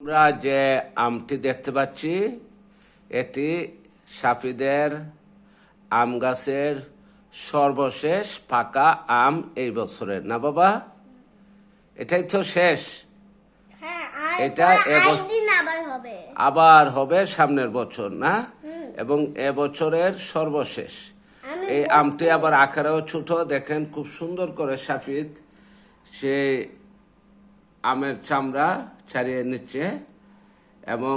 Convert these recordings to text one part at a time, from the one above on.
আমরা যে আমটি দেখতে পাচ্ছি এটি সাফিদের আম গাছের সর্বশেষ পাকা আম এই বছরের না বাবা? এটাই তো শেষ। হ্যাঁ এটা এটা আবার হবে। সামনের বছর না? এবং এবছরের সর্বশেষ। এই আমটি আবার আকারেও ছোট দেখেন খুব সুন্দর করে সাফিদ। সে আমের চামড়া ছাড়িয়ে নিচ্ছে এবং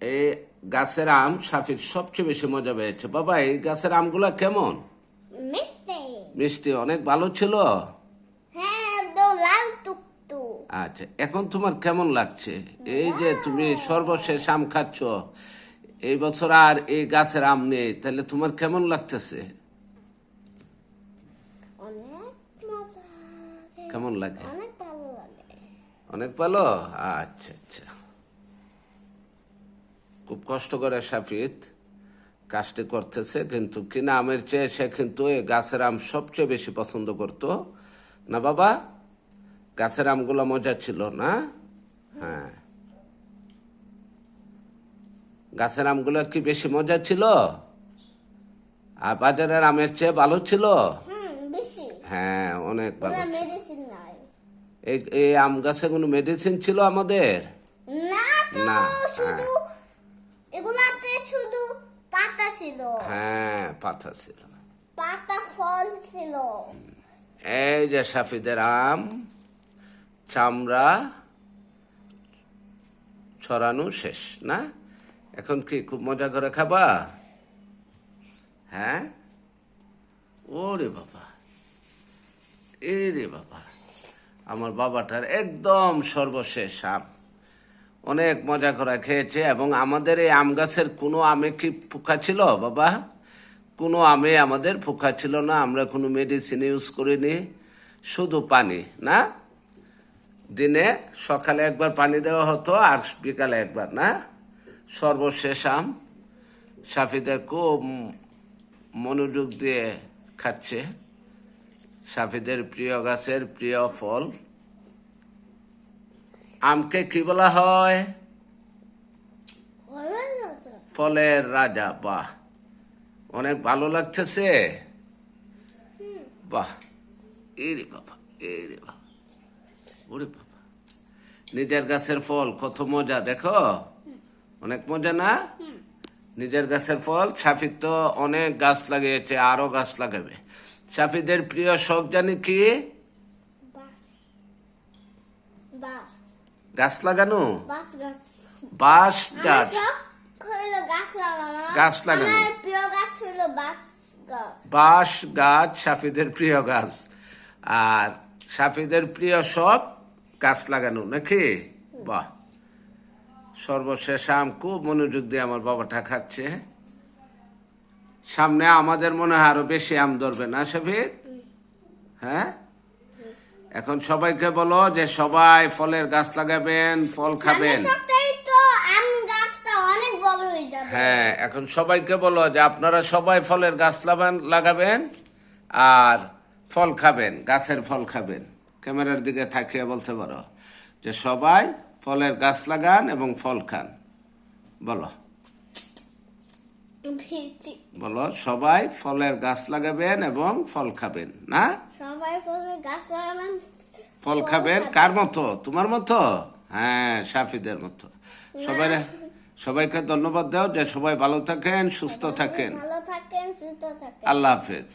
এই গাছের আম সাফিদ সবচেয়ে বেশি মজা পেয়েছে। বাবা এই গাছের আমগুলা কেমন? মিষ্টি। অনেক ভালো ছিল? হ্যাঁ আচ্ছা এখন তোমার কেমন লাগছে? এই যে তুমি সর্বশেষ আম খাচ্ছ এই বছর আর এই গাছের আম নেই তাহলে তোমার কেমন লাগতেছে? কেমন লাগে? অনেক ভালো? আচ্ছা আচ্ছা। খুব কষ্ট করে সাফিত। কাজটি করতেছে কিন্তু কিনা আমের চেয়ে সে কিন্তু এই গাছের আম সবচেয়ে বেশি পছন্দ করত? না বাবা? গাছের আমগুলো মজা ছিল না? হ্যাঁ। গাছের আমগুলো কি বেশি মজা ছিল? আর বাজারের আমের চেয়ে ভালো ছিল? হ্যাঁ অনেক ভালো এই আম গাছে কোনো মেডিসিন ছিল আমাদের? না না, শুধু এগুলাতে শুধু পাতা ছিল। হ্যাঁ পাতা ছিল। পাতা ফল ছিল। এই যে সাফিদের আম চামড়া ছড়ানো শেষ না? এখন কি খুব মজা করে খাবা? হ্যাঁ? ওরে বাবা এ রে বাবা। আমার বাবাটার একদম সর্বশেষ আম। অনেক মজা করে খেয়েছে এবং আমাদের এই আম গাছের কোনো আমে কি পোকা ছিল, বাবা? কোনো আমে আমাদের পোকা ছিল না, আমরা কোনো মেডিসিন ইউজ করিনি, শুধু পানি, না? দিনে সকালে একবার পানি দেওয়া হতো আর বিকালে একবার, না? সর্বশেষ আম সাফিদের খুব মনোযোগ দিয়ে খাচ্ছে। সাফিদের প্রিয় গাছের প্রিয় ফল। আমকে কি বলা হয়? ফলের রাজা। বাহ। অনেক ভালো লাগতেছে। বাহ। এরে বাবা এরে বাবা। ওরে বাবা। নিজের গাছের ফল কত মজা দেখো। অনেক মজা না? নিজের গাছের ফল সাফিদ তো অনেক গাছ লাগিয়েছে আরও গাছ লাগাবে। সাফিদের প্রিয় শখ জানি কি? গাছ লাগানো? বাঁশ গাছ। গাছ। লাগানো। বাঁশ গাছ। সাফিদের প্রিয় গাছ। আর সাফিদের প্রিয় সব গাছ লাগানো নাকি? বাহ। সর্বশেষ আম খুব মনোযোগ দিয়ে আমার বাবাটা খাচ্ছে। সামনে আমাদের মনে হয় আরও বেশি আম ধরবে না সাফিদ হ্যাঁ? এখন সবাইকে বলো যে সবাই ফলের গাছ লাগাবেন ফল খাবেন। হয়ে হ্যাঁ এখন সবাইকে বলো যে আপনারা সবাই ফলের গাছ লাগান- লাগাবেন আর ফল খাবেন গাছের ফল খাবেন। ক্যামেরার দিকে থাকিয়ে বলতে পারো যে সবাই ফলের গাছ লাগান এবং ফল খান। বলো। বলো সবাই ফলের গাছ লাগাবেন এবং ফল খাবেন না? সবাই ফলের গাছ লাগাবেন ফল খাবেন কার মতো? তোমার মতো? হ্যাঁ সাফিদের মতো। সবাই সবাইকে ধন্যবাদ দাও যে সবাই ভালো থাকেন সুস্থ থাকেন। ভালো থাকেন সুস্থ থাকেন। আল্লাহ হাফেজ।